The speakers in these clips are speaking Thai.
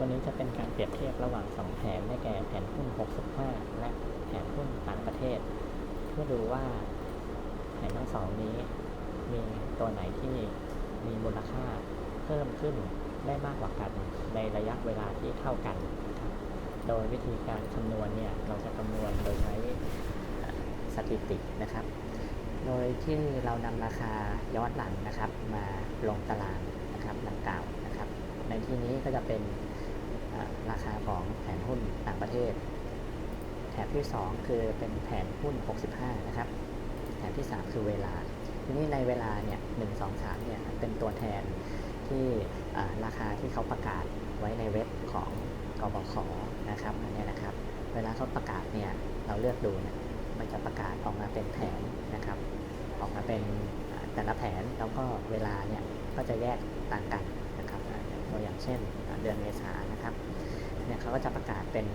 วันนี้จะเป็นการเปรียบเทียบระหว่าง 2 แผนได้แก่แผนหุ้น 65 และแผนหุ้นต่างประเทศ เพื่อดูว่าแผนทั้งสองนี้ มีตัวไหนที่มีมูลค่าเพิ่มขึ้นได้มากกว่ากัน ในระยะเวลาที่เท่ากันนะครับ โดยวิธีการคำนวณเนี่ยเราจะคำนวณโดยใช้สถิตินะครับ โดยที่เรานำราคาย้อนหลังนะครับ มาลงตารางนะครับดังกล่าวนะครับ ในที่นี้ก็จะเป็น ราคาของแผนหุ้นต่างประเทศ แถบที่ 2 คือเป็นแผนหุ้น 65 นะครับ แถบที่ 3 คือเวลา ทีนี้ในเวลาเนี่ย1 2 3เนี่ยเป็นตัวแทนที่ราคาที่เขาประกาศไว้ในเว็บของกบขนะครับอันนี้นะครับ เวลาเขาประกาศเนี่ยเราเลือกดูเนี่ยมันจะประกาศออกมาเป็นแผนนะครับ ออกมาเป็นแต่ละแผนแล้วก็เวลาเนี่ยก็จะแยกต่างกัน ตัวอย่างเช่นเดือนเมษานะครับเนี่ยเขาก็จะประกาศเป็น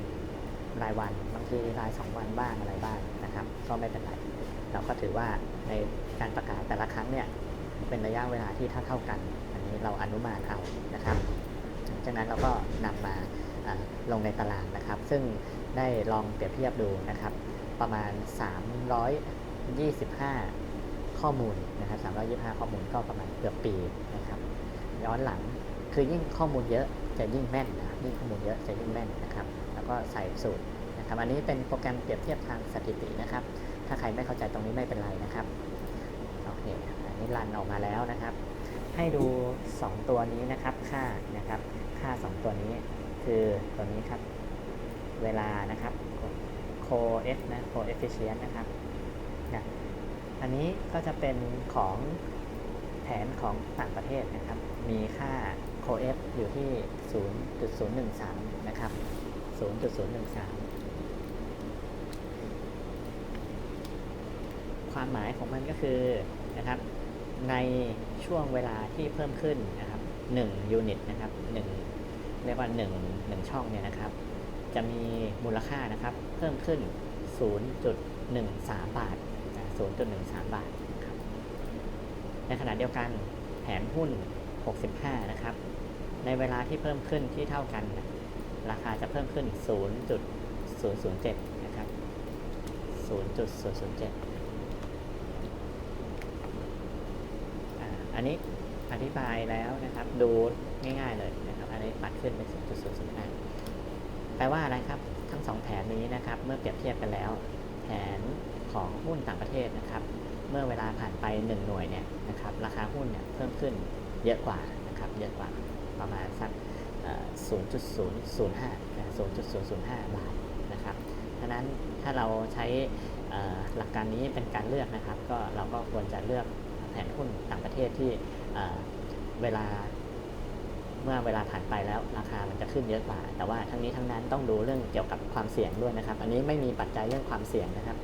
รายวันบางทีราย 2 วันบ้างอะไรบ้างนะครับ ก็ไม่เป็นไรเราก็ถือว่าในการประกาศแต่ละครั้งเนี่ยเป็นระยะเวลาที่เท่าเท่ากัน อันนี้เราอนุมานเอานะครับจากนั้นเราก็นำมาอ่าลงในตารางนะครับ ซึ่งได้ลองเปรียบเทียบดูนะครับ ประมาณ 325 ข้อมูลนะครับ325 ข้อมูลก็ประมาณเกือบปีนะครับ ย้อนหลัง คือยิ่งข้อมูลเยอะจะยิ่งแม่นนะยิ่งข้อมูลเยอะจะยิ่งแม่นนะครับ แล้วก็ใส่สูตรนะครับ อันนี้เป็นโปรแกรมเปรียบเทียบทางสถิตินะครับ ถ้าใครไม่เข้าใจตรงนี้ไม่เป็นไรนะครับ โอเค อันนี้รันออกมาแล้วนะครับ ให้ดู 2 ตัวนี้นะครับ ค่านะครับ ค่า 2 ตัวนี้คือตัวนี้ครับ เวลานะครับ coef นะ coefficient นะครับนะอันนี้ก็จะเป็นของแผนของต่างประเทศนะครับ มีค่า coef อยู่ที่ 0.013 นะครับ 0.013 ความหมายของมันก็คือนะครับ ในช่วงเวลาที่เพิ่มขึ้นนะครับ1ยูนิตนะครับ1เรียกว่า1 1ช่องเนี่ยนะครับ จะมีมูลค่านะครับ เพิ่มขึ้น 0.13 บาท 0.13 บาทครับในขณะเดียวกันแผนหุ้น 65 นะครับ ในเวลาที่เพิ่มขึ้นที่เท่ากัน ราคาจะเพิ่มขึ้น 0.007 นะครับ 0.007 อันนี้อธิบายแล้วนะครับ ดูง่ายๆเลยนะครับ อันนี้ปัดขึ้นเป็น 0.005 แปลว่าอะไรครับ ทั้งสองแผนนี้นะครับ เมื่อเปรียบเทียบกันแล้ว แผนของหุ้นต่างประเทศนะครับ เมื่อเวลาผ่านไป 1 หน่วยเนี่ยนะครับ ราคาหุ้นเนี่ยเพิ่มขึ้น เยอะกว่านะครับเยอะกว่าประมาณสัก0.005นะ0.005 บาทนะครับฉะนั้นถ้าเราใช้หลักการนี้เป็นการเลือกนะครับ ก็เราก็ควรจะเลือกแผนหุ้นต่างประเทศที่เอ่อเวลาเมื่อเวลาผ่านไปแล้วราคามันจะขึ้นเยอะกว่า แต่ว่าทั้งนี้ทั้งนั้นต้องดูเรื่องเกี่ยวกับความเสี่ยงด้วยนะครับ อันนี้ไม่มีปัจจัยเรื่องความเสี่ยงนะครับ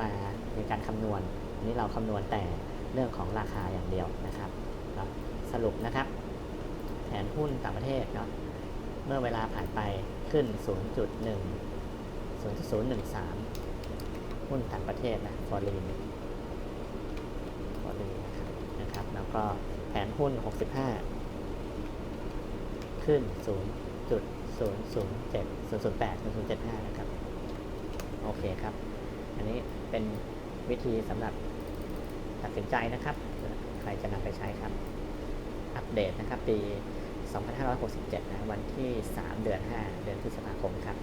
มาในการคำนวณอันนี้เราคำนวณแต่เรื่องของราคาอย่างเดียวนะครับ เนาะสรุปนะครับ แผนหุ้นต่างประเทศเนาะเมื่อเวลาผ่านไปขึ้น 0.1 0.013 หุ้นต่างประเทศนะฟอรีนฟอรีนนะครับแล้วก็แผนหุ้น 65 ขึ้น 0.007 008 0.075 นะครับ โอเคครับ อันนี้เป็นวิธีสำหรับตัดสินใจนะครับ ครจะนำไปใช้ครับ อัปเดตนะครับ ปี 2567 นะ วันที่ 3 เดือน 5 เดือนพฤษภาคมครับ